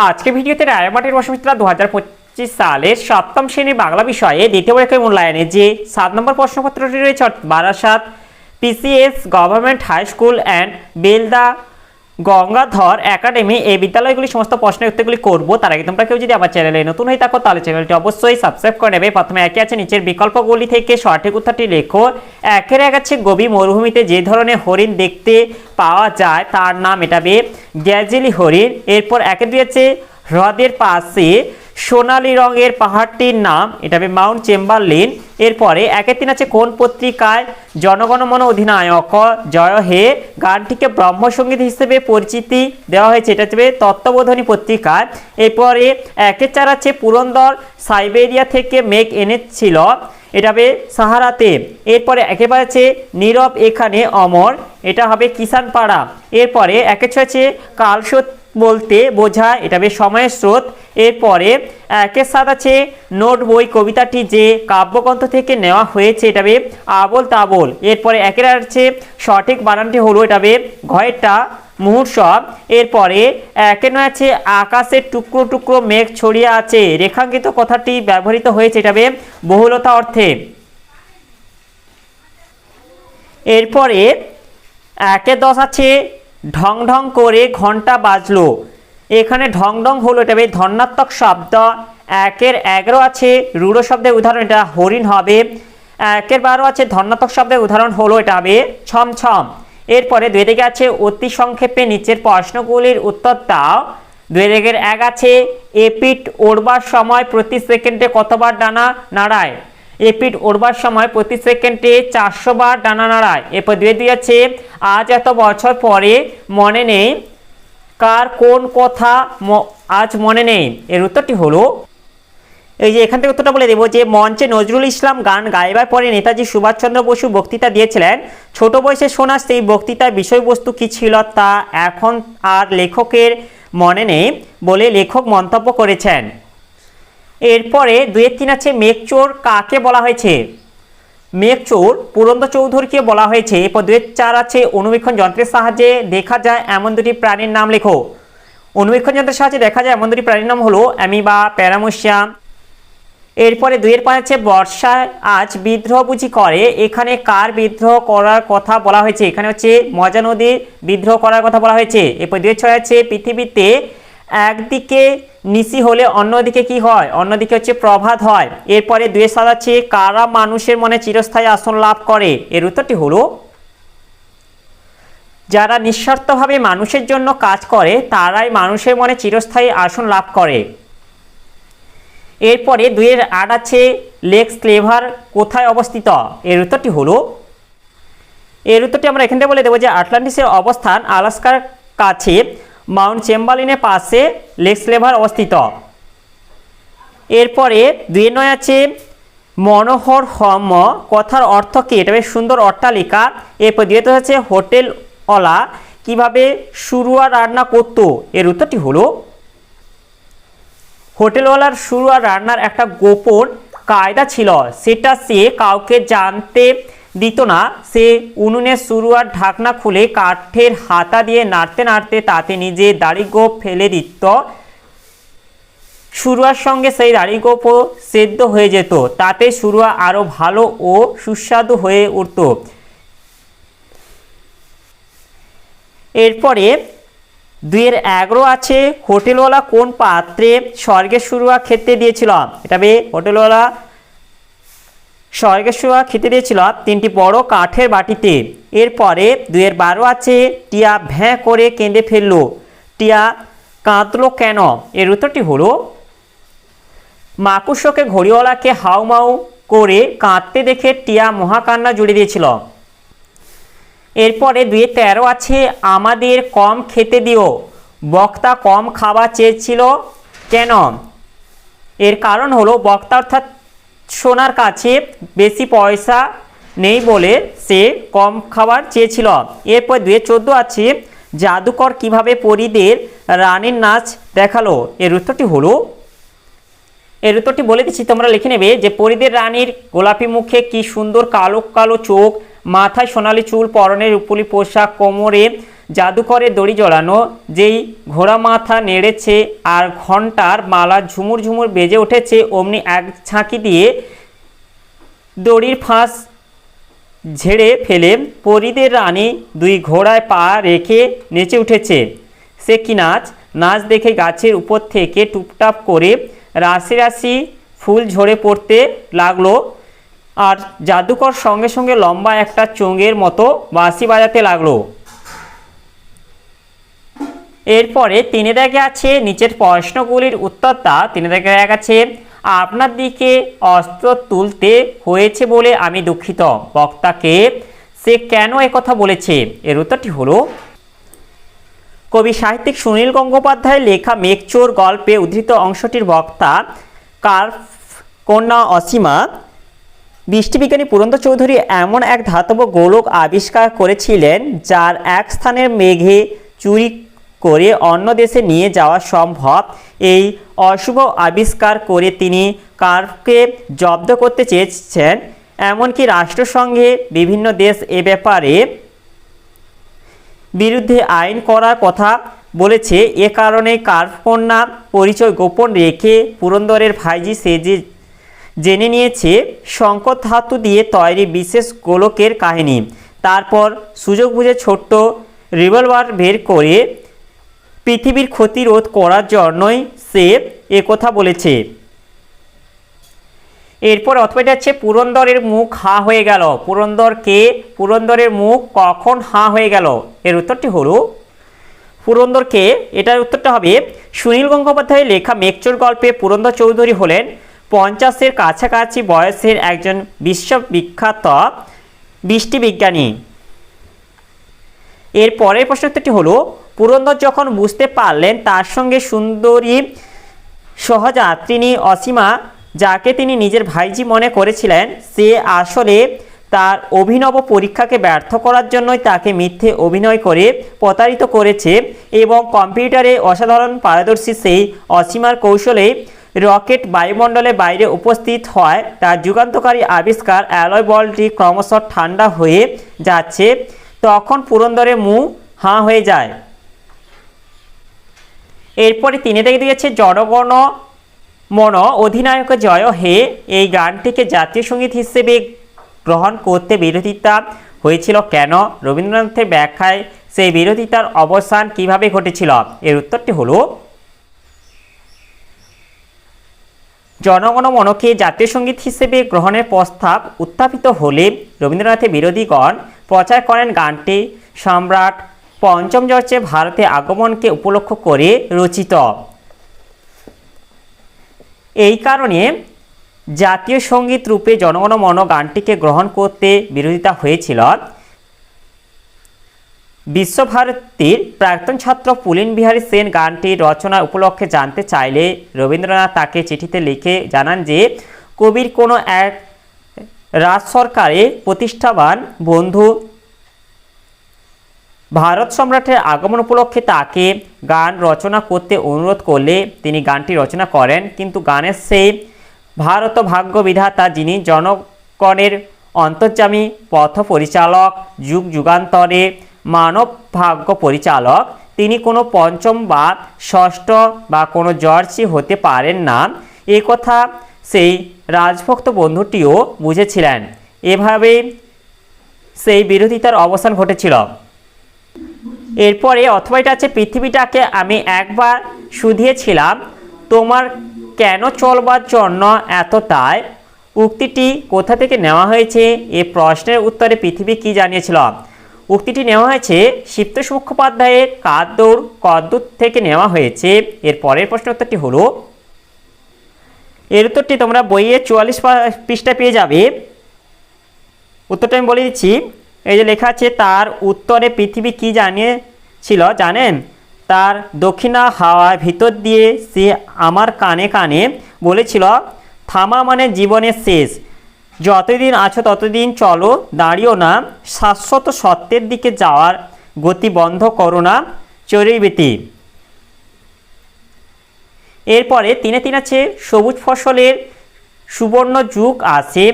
আজকে ভিডিওতে রায়মাটির বসমিত্রা দু হাজার পঁচিশ সালের সপ্তম শ্রেণির বাংলা বিষয়ে দ্বিতীয় পরীক্ষায় মূল্যায়নে যে সাত নম্বর প্রশ্নপত্রটি রয়েছে Barasat PCS government high school and Belda Gangadhar academy এই বিদ্যালয়গুলি সমস্ত প্রশ্নের উত্তরগুলি করব। তার আগে তোমরা কেউ যদি আমার চ্যানেলে নতুন হয়ে থাকো, তাহলে চ্যানেলটি অবশ্যই সাবস্ক্রাইব করে নেবে। প্রথমে একে আছে নিচের বিকল্পগুলি থেকে সঠিক উত্তরটি লেখো। একের এক আছে গভীর মরুভূমিতে যে ধরনের হরিণ দেখতে পাওয়া যায়, তার নাম এটাবে গ্যাজেলি হরিণ। এরপর একে দুই আছে হ্রদের পাশে সোনালী রঙের পাহাড়টির নাম, এটা হবে মাউন্ট চেম্বারলিন। এরপরে একের তিন আছে কোন পত্রিকায়? জনগণমন অধিনায়ক, জয় হে। গানটিকে ব্রহ্মসঙ্গীত হিসেবে পরিচিতি দেওয়া হয়েছে, এটা হচ্ছে তত্ত্ববোধনী পত্রিকায় এরপরে একের চার আছে পুরন্দর সাইবেরিয়া থেকে মেঘ এনেছিল, এটা হবে সাহারাতে। এরপরে একেবারে আছে নীরব এখানে অমর, এটা হবে কিষান পাড়া এরপরে একে ছয় আছে কালস্রোত বলতে বোঝায় এটা বেশ সময়ের স্রোত। এরপরে একের সাথ আছে? নোট বই, কবিতাটি যে কাব্যগ্রন্থ থেকে নেওয়া হয়েছে, এটা বে আবল তাবল। এরপরে একের আছে, সঠিক বানানটি হলো এটা বে ঘয়েরটা মুহূর্ষব এরপরে একে নয় আছে, আকাশের টুকরো টুকরো মেঘ ছড়িয়ে আছে। রেখাঙ্কিত কথাটি ব্যবহৃত হয়েছে, এটা বে বহুলতা অর্থে। এরপরে একে দশ আছে ঢং ঢং করে ঘণ্টা বাজলো। এখানে ঢং ঢং হলো এটা বেশ ধন্যাত্মক শব্দ। একের এগারো আছে, রূঢ় শব্দের উদাহরণ এটা হরিণ হবে। একের বারো আছে ধন্যাত্মক শব্দের উদাহরণ হলো এটা হবে ছম ছম এরপরে দুই দিকে আছে, অতি সংক্ষেপে নিচের প্রশ্নগুলির উত্তর দাও দুই দিকের এক আছে এপিট ওড়বার সময় প্রতি সেকেন্ডে কতবার ডানা নাড়ায়? এপিট ওড়বার সময় প্রতি সেকেন্ডে চারশো বার ডানা নাড়ায়। এরপর দুই আছে, আজ এত বছর পরে মনে নেই কার কোন কথা আজ মনে নেই। এর উত্তরটি হলো, এই যে এখান থেকে উত্তরটা বলে দেবো যে, মঞ্চে নজরুল ইসলাম গান গাইবার পরে নেতাজি সুভাষচন্দ্র বসু বক্তৃতা দিয়েছিলেন। ছোট বয়সে শোনা সেই বক্তৃতার বিষয়বস্তু কী ছিল তা এখন আর লেখকের মনে নেই বলে লেখক মন্তব্য করেছেন। এরপরে দুয়ের তিন আছে মেঘচোর কাকে বলা হয়েছে? মেঘচোর পুরন্দ চৌধুরীকে বলা হয়েছে। এরপর দুয়ের চার আছে অনুবীক্ষণ যন্ত্রের সাহায্যে দেখা যায় এমন দুটি প্রাণীর নাম লেখো। অনুবীক্ষণ যন্ত্রের সাহায্যে দেখা যায় এমন দুটি প্রাণীর নাম হলো অ্যামিবা প্যারামোসিয়া এরপরে দুইয়ের পাঁচ আছে বর্ষায় আজ বিদ্রোহ বুঝি করে। এখানে কার বিদ্রোহ করার কথা বলা হয়েছে? এখানে হচ্ছে মজা নদীর বিদ্রোহ করার কথা বলা হয়েছে। এরপর দুই ছয় আছে পৃথিবীতে একদিকে নিশি হলে অন্যদিকে কি হয়? অন্যদিকে হচ্ছে প্রভাত হয়। এরপরে দুই সাত আছে, কারা মানুষের মনে চিরস্থায়ী আসন লাভ করে? এর উত্তরটি হলো, যারা নিঃস্বার্থভাবে মানুষের জন্য কাজ করে, তারাই মানুষের মনে চিরস্থায়ী আসন লাভ করে। এরপরে দুয়ের আট আছে, লেক্স ক্লেভার কোথায় অবস্থিত? এর উত্তরটি হলো, এর উত্তরটি আমরা এখান থেকে বলে দেবো যে আটলান্টিসের অবস্থান আলাস্কার কাছে। মাউন্ট চেম্বালিনের পাশে লেক্স ক্লেভার অবস্থিত। এরপরে দুই নয় আছে মনোহর হম, কথার অর্থ কি? এটা বেশ সুন্দর অট্টালিকা। এরপর দুই হচ্ছে হোটেলওয়ালা। কীভাবে শুরুয়া রান্না করতো? এর উত্তরটি হলো, হোটেলওয়ালার শুরু আর রান্নার একটা গোপন কায়দা ছিল। সেটা সে কাউকে জানতে দিত না। সে উনুনের শুরু আর ঢাকনা খুলে কাঠের হাতা দিয়ে নাড়তে নাড়তে তাতে নিজে দাড়ি গোপ ফেলে দিত। শুরুয়ার সঙ্গে সেই দাড়ি গোপও সেদ্ধ হয়ে যেত। তাতে শুরুয়া আরও ভালো ও সুস্বাদু হয়ে উঠত। এরপরে দুইয়ের এগারো আছে, হোটেলওয়ালা কোন পাত্রে স্বর্গের শুরুয়া খেতে দিয়েছিল? এটা বে হোটেলওয়ালা স্বর্গের খেতে দিয়েছিল তিনটি বড় কাঠের বাটিতে। এরপরে দুয়ের বারো আছে, টিয়া ভ্যাঁ করে কেঁদে ফেলল। টিয়া কাঁদলো কেন? এর উত্তরটি হলো মাকুসকে ঘড়িওয়ালাকে হাউমাউ করে কাঁদতে দেখে টিয়া মহাকান্না জুড়ে দিয়েছিল। এরপরে দুয়ে তেরো আছে, আমাদের কম খেতে দিও। বক্তা কম খাবার চেয়েছিল। কেন? এর কারণ হলো, বক্তা অর্থাৎ সোনার কাছে বেশি পয়সা নেই বলে সে কম খাবার চেয়েছিল। এরপর দুয়ে চোদ্দ আছে জাদুকর কীভাবে পরীদের রানীর নাচ দেখাল। এর উত্তরটি হলো, এর উত্তরটি বলে দিচ্ছি, তোমরা লিখে নেবে যে পরিদের রানীর গোলাপি মুখে কি সুন্দর কালো কালো চোখ, মাথায় সোনালি চুল, পরনের রূপলি পোশাক, কোমরে জাদুকরে দড়ি জড়ানো, যেই ঘোড়া মাথা নেড়েছে আর ঘণ্টার মালা ঝুমুর ঝুমুর বেজে উঠেছে, অমনি এক ঝাঁকি দিয়ে দড়ির ফাঁস ঝেড়ে ফেলে পরিদের রানী দুই ঘোড়ায় পা রেখে নেচে উঠেছে। সে কি নাচ? নাচ দেখে গাছের উপর থেকে টুপটাপ করে রাশি রাশি ফুল ঝরে পড়তে লাগল আর জাদুকর সঙ্গে সঙ্গে লম্বা একটা চোঙের মতো বাঁশি বাজাতে লাগল। এরপরে তিনি দেখে আছে, নিচের প্রশ্নগুলির উত্তরটা তিনি দেখে আছে আপনার দিকে অস্ত্র তুলতে হয়েছে বলে আমি দুঃখিত। বক্তাকে সে কেন কথা বলেছে? এর উত্তরটি হলো, কবি সাহিত্যিক সুনীল গঙ্গোপাধ্যায়ের লেখা মেঘচোর গল্পে উদ্ধৃত অংশটির বক্তা কার কন্যা অসীমা, বৃষ্টিবিজ্ঞানী পুরন্দর চৌধুরী এমন এক ধাতব গোলক আবিষ্কার করেছিলেন যার এক স্থানের মেঘে চুরি করে অন্য দেশে নিয়ে যাওয়া সম্ভব। এই অশুভ আবিষ্কার করে তিনি কার্ভকে জব্দ করতে চেয়েছেন। এমনকি রাষ্ট্রসংঘে বিভিন্ন দেশ এ ব্যাপারে বিরুদ্ধে আইন করার কথা বলেছে। এ কারণে কার্ভকন্যা পরিচয় গোপন রেখে পুরন্দরের ভাইজি সেজে জেনে নিয়েছে, শঙ্কর ধাতু দিয়ে তৈরি বিশেষ গোলকের কাহিনী। তারপর সুযোগ বুঝে ছোট্ট রিভলভার বের করে পৃথিবীর ক্ষতি রোধ করার জন্যই সে কথা বলেছে। এরপর অথবা হচ্ছে পুরন্দরের মুখ হা হয়ে গেল। পুরন্দরকে পুরন্দরের মুখ কখন হা হয়ে গেল? এর উত্তরটি হলো পুরন্দরকে এটার উত্তরটা হবে, সুনীল গঙ্গোপাধ্যায়ের লেখা মেকচোর গল্পে পুরন্দর চৌধুরী হলেন পঞ্চাশের কাছাকাছি বয়সের একজন বিশ্ববিখ্যাত বৃষ্টি বিজ্ঞানী এর পরের প্রশ্নোত্তরটি হলো পুরন্দর যখন বুঝতে পারলেন তার সঙ্গে সুন্দরী সহযাত্রিনী অসীমা, যাকে তিনি নিজের ভাইজি মনে করেছিলেন, সে আসলে তার অভিনব পরীক্ষাকে ব্যর্থ করার জন্যই তাকে মিথ্যে অভিনয় করে প্রতারিত করেছে এবং কম্পিউটারে অসাধারণ পারদর্শী সেই অসীমার কৌশলে রকেট বায়ুমণ্ডলে বাইরে উপস্থিত হয়। তার যুগান্তকারী আবিষ্কার অ্যালয় বলটি ক্রমশ ঠান্ডা হয়ে যাচ্ছে। তখন পুরন্দরে মুখ হাঁ হয়ে যায়। এরপরে তিনি দেখে দিয়েছে, জনগণ মন অধিনায়ক জয়। হে, এই গানটিকে জাতীয় সংগীত হিসেবে গ্রহণ করতে বিরোধিতা হয়েছিল কেন? রবীন্দ্রনাথের ব্যাখ্যায় সেই বিরোধিতার অবসান কীভাবে ঘটেছিল? এর উত্তরটি হলো, জনগণ মনকে জাতীয় সংগীত হিসেবে গ্রহণের প্রস্তাব উত্থাপিত হলে রবীন্দ্রনাথের বিরোধীগণ প্রচার করেন গানটি। সম্রাট পঞ্চম জর্জে ভারতে আগমনকে উপলক্ষ করে রচিত। এই কারণে জাতীয় সংগীত রূপে জনগণ মন গানটিকে গ্রহণ করতে বিরোধিতা হয়েছিল। বিশ্বভারতীর প্রাক্তন ছাত্র পুলিন বিহারী সেন গানটির রচনা উপলক্ষে জানতে চাইলে রবীন্দ্রনাথ তাকে চিঠিতে লিখে জানান যে, কবির কোনো এক রাজ সরকারে প্রতিষ্ঠাবান বন্ধু ভারত সম্রাটের আগমন উপলক্ষে তাকে গান রচনা করতে অনুরোধ করলে তিনি গানটি রচনা করেন। কিন্তু গানের সেই ভারত ভাগ্য বিধাতা যিনি জনগণের অন্তর্যামী পথ পরিচালক, যুগ যুগান্তরে মানব ভাগ্য পরিচালক, তিনি কোনো পঞ্চম বা ষষ্ঠ বা কোনো জর্জি হতে পারেন না। এ কথা সেই রাজভক্ত বন্ধুটিও বুঝেছিলেন। এভাবে সেই বিরোধিতার অবসান ঘটেছিল। এরপরে অথবা এটা আছে পৃথিবীটাকে আমি একবার শুধিয়েছিলাম, তোমার কেন চলবার জন্য এত তাই উক্তিটি কোথা থেকে নেওয়া হয়েছে? এ প্রশ্নের উত্তরে পৃথিবী কি জানিয়েছিল? উক্তিটি নেওয়া হয়েছে শিপ্তোষ মুখোপাধ্যায়ের কাদ্দৌর কদ্দুর থেকে নেওয়া হয়েছে। এর পরের প্রশ্ন উত্তরটি হলো, এর উত্তরটি তোমরা বইয়ে চুয়াল্লিশ পৃষ্ঠা পেয়ে যাবে। উত্তরটা আমি বলে দিচ্ছি এই যে লেখা আছে, তার উত্তরে পৃথিবী কি জানিয়েছিল জানেন? তার দক্ষিণা হাওয়ার ভিতর দিয়ে সে আমার কানে কানে বলেছিল, থামা মানে জীবনের শেষ। যতদিন আছো ততদিন চলো, দাঁড়িও না। শাশ্বত সত্যের দিকে যাওয়ার গতি বন্ধ করো না চরিবেতি এরপরে তিনে তিন আছে, সবুজ ফসলের সুবর্ণ যুগ আছে।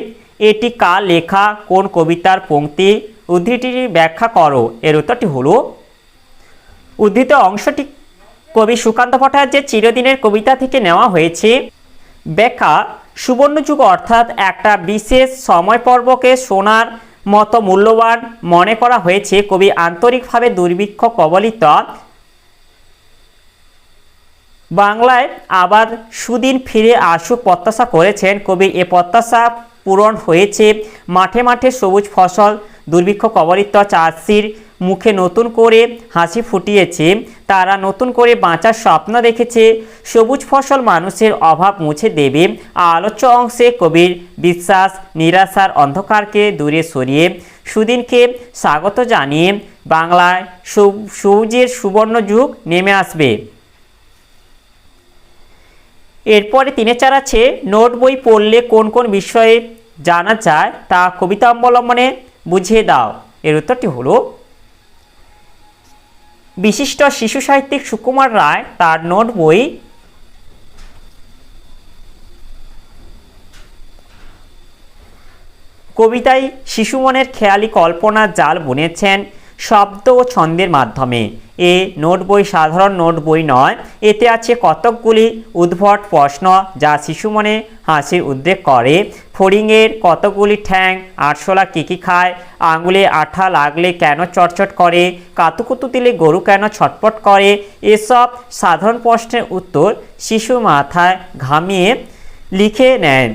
এটি কার লেখা? কোন কবিতার পংক্তি উদ্ধৃতিটি ব্যাখ্যা করো। এর উত্তরটি হলো, উদ্ধৃত অংশটি কবি সুকান্ত ভট্টাচার্যের চিরদিনের কবিতা থেকে নেওয়া হয়েছে। ব্যাখ্যা, সুবর্ণযুগ অর্থাৎ একটা বিশেষ সময় পর্বকে শোনার মতো মূল্যবান মনে করা হয়েছে। কবি আন্তরিকভাবে দুর্ভিক্ষ কবলিত। বাংলায় আবার সুদিন ফিরে আসুক প্রত্যাশা করেছেন। কবি এ প্রত্যাশা পূরণ হয়েছে। মাঠে মাঠে সবুজ ফসল, দুর্ভিক্ষ কবলিত চাষির মুখে নতুন করে হাসি ফুটিয়েছে। তারা নতুন করে বাঁচার স্বপ্ন দেখেছে। সবুজ ফসল মানুষের অভাব মুছে দেবে। আলোচ্য অংশে কবির বিশ্বাস, নিরাশার অন্ধকারকে দূরে সরিয়ে সুদিনকে স্বাগত জানিয়ে বাংলায় সবু- সবুজের সুবর্ণ যুগ নেমে আসবে। এরপরে তিনে চার আছে নোট বই পড়লে কোন কোন বিষয়ে জানা যায় তা কবিতা অবলম্বনে বুঝিয়ে দাও। এর উত্তরটি হলো, বিশিষ্ট শিশু সাহিত্যিক সুকুমার রায় তার নোট বই কবিতায় শিশু মনের খেয়ালি কল্পনার জাল বুনেছেন শব্দ ও ছন্দের মাধ্যমে। এ নোট বই সাধারণ নোট বই নয়। এতে আছে কতকগুলি উদ্ভট প্রশ্ন যা শিশু মনে হাসির উদ্রেক করে। ফড়িংয়ের কতগুলি ঠ্যাং, আরশোলা কী কী খায়, আঙুলে আঠা লাগলে কেন চটচট করে, কাতুকুতু দিলে গরু কেন ছটপট করে, এসব সাধারণ প্রশ্নের উত্তর শিশু মাথায় ঘামিয়ে লিখে নেন।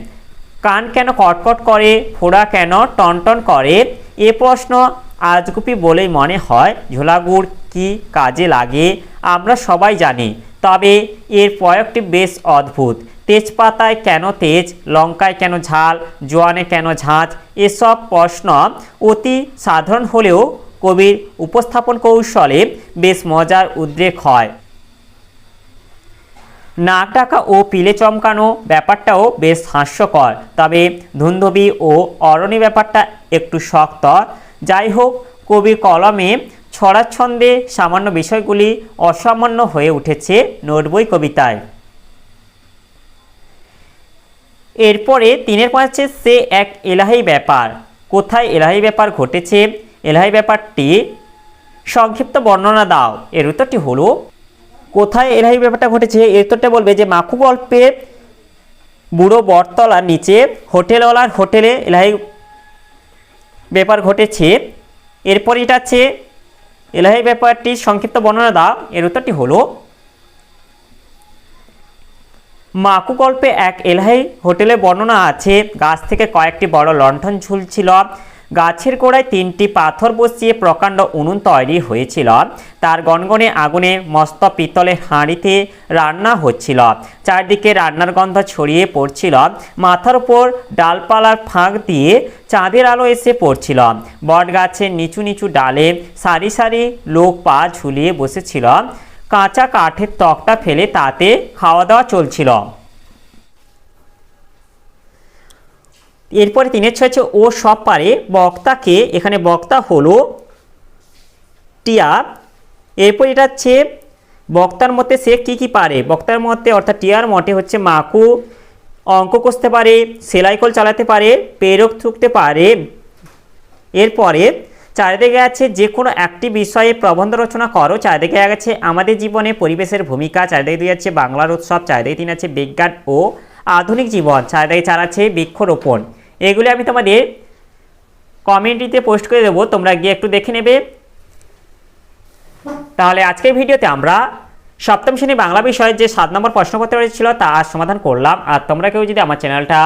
কান কেন কটকট করে, ফোড়া কেন টনটন করে, এ প্রশ্ন আজগুপি বলেই মনে হয়, ঝোলাগুড় কি কাজে লাগে? আমরা সবাই জানি, তবে এর প্রয়োগটি বেশ অদ্ভুত। তেজপাতায় কেন তেজ, লঙ্কায় কেন ঝাল, জোয়ানে কেন ঝাঁঝ এসব প্রশ্ন অতি সাধারণ হলেও কবির উপস্থাপন কৌশলে বেশ মজার উদ্রেক হয়। নাক ডাকা ও পিলে চমকানো ব্যাপারটাও বেশ হাস্যকর, তবে ধুন্ধবি ও অরণি ব্যাপারটা একটু শক্ত। যাই হোক কবি কলমে ছড়াচ্ছন্দে সামান্য বিষয়গুলি অসামান্য হয়ে উঠেছে নোটবই কবিতায়। এরপরে তিনের পাঁচে সে এক এলাহি ব্যাপার। কোথায় এলাহি ব্যাপার ঘটেছে? এলাহি ব্যাপারটি সংক্ষিপ্ত বর্ণনা দাও। এর উত্তরটি হলো, কোথায় এলাহি ব্যাপারটা ঘটেছে? এর উত্তরটা বলবে যে মাখু গল্পে বুড়ো বটতলার নিচে হোটেলওয়ালার হোটেলে এলাহি ব্যাপার ঘটেছে। এরপর এটা আছে এলাহি ব্যাপারটি সংক্ষিপ্ত বর্ণনা দাও। এর উত্তরটি হলো, মাকু গল্পে এক এলাহি হোটেলে বর্ণনা আছে। গাছ থেকে কয়েকটি বড় লণ্ঠন ঝুলছিল। গাছের গোড়ায় তিনটি পাথর বসিয়ে প্রকাণ্ড উনুন তৈরি হয়েছিল। তার গনগনে আগুনে মস্ত পিতলের হাঁড়িতে রান্না হচ্ছিল। চারদিকে রান্নার গন্ধ ছড়িয়ে পড়ছিল। মাথার উপর ডালপালার ফাঁক দিয়ে চাঁদের আলো এসে পড়ছিল। বট গাছের নিচু নিচু ডালে সারি সারি লোক পা ঝুলিয়ে বসেছিল। কাঁচা কাঠের তক্তা ফেলে তাতে খাওয়া দাওয়া চলছিল। এরপরে তিনের ছয় হচ্ছে ও সব পারে বক্তাকে, এখানে বক্তা হলো টিয়া এরপর এটা হচ্ছে বক্তার মতে সে কি কি পারে? বক্তার মতে অর্থাৎ টিয়ার মতে হচ্ছে মাকু, অঙ্ক কষতে পারে, সেলাই কল চালাতে পারে পেরক থুকতে পারে। এরপরে চারিদিকে আছে যে কোনো একটি বিষয়ে প্রবন্ধ রচনা করো। চারিদিকে আছে আমাদের জীবনে পরিবেশের ভূমিকা, চারিদিকে দুই আছে বাংলার উৎসব, চারিদিকে তিন আছে বিজ্ঞান ও আধুনিক জীবন, চারিদিকে চার আছে বৃক্ষরোপণ। এগুলি আমি তোমাদের কমেন্টিতে পোস্ট করে দেবো, তোমরা গিয়ে একটু দেখে নেবে। তাহলে আজকের ভিডিওতে আমরা সপ্তম শ্রেণি বাংলা বিষয়ের যে সাত নম্বর প্রশ্নপত্র ছিল তা আজ সমাধান করলাম। আর তোমরা কেউ যদি আমার চ্যানেলটা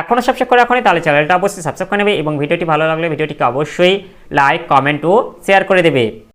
এখনও সাবস্ক্রাইব করে রাখো তাহলে চ্যানেলটা অবশ্যই সাবস্ক্রাইব করে নেবে এবং ভিডিওটি ভালো লাগলে ভিডিওটিকে অবশ্যই লাইক কমেন্ট ও শেয়ার করে দেবে।